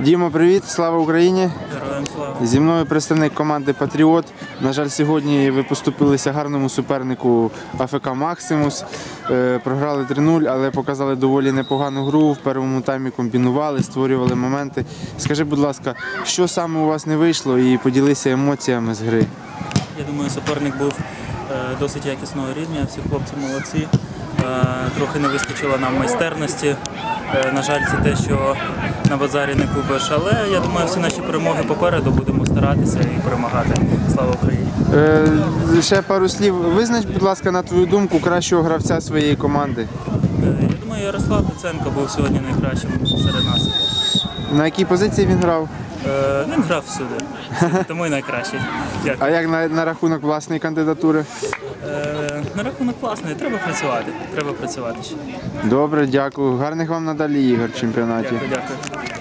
Дімо, привіт, слава Україні! Героям слава. Зі мною представник команди Патріот. На жаль, сьогодні ви поступилися гарному супернику АФК Максимус. Е, Програли 3-0, але показали доволі непогану гру. В першому таймі комбінували, створювали моменти. Скажи, будь ласка, що саме у вас не вийшло і поділися емоціями з гри. Я думаю, суперник був е, досить якісного рівня. Всі хлопці молодці. Е, Трохи не вистачило нам майстерності. Е, На жаль, це те, що на базарі не купиш. Але я думаю, всі наші перемоги попереду будемо старатися і перемагати. Слава Україні! Е, Ще пару слів. Визнач, будь ласка, на твою думку, кращого гравця своєї команди. Е, Я думаю, Ярослав Пиценко був сьогодні найкращим серед нас. На якій позиції він грав? Е, Він грав всюди, тому і найкращий. Дякую. А як на, на рахунок власної кандидатури? Е, На рахунок класний, треба працювати. Треба працювати ще. Добре, дякую. Гарних вам надалі ігор в чемпіонаті. Дякую, дякую.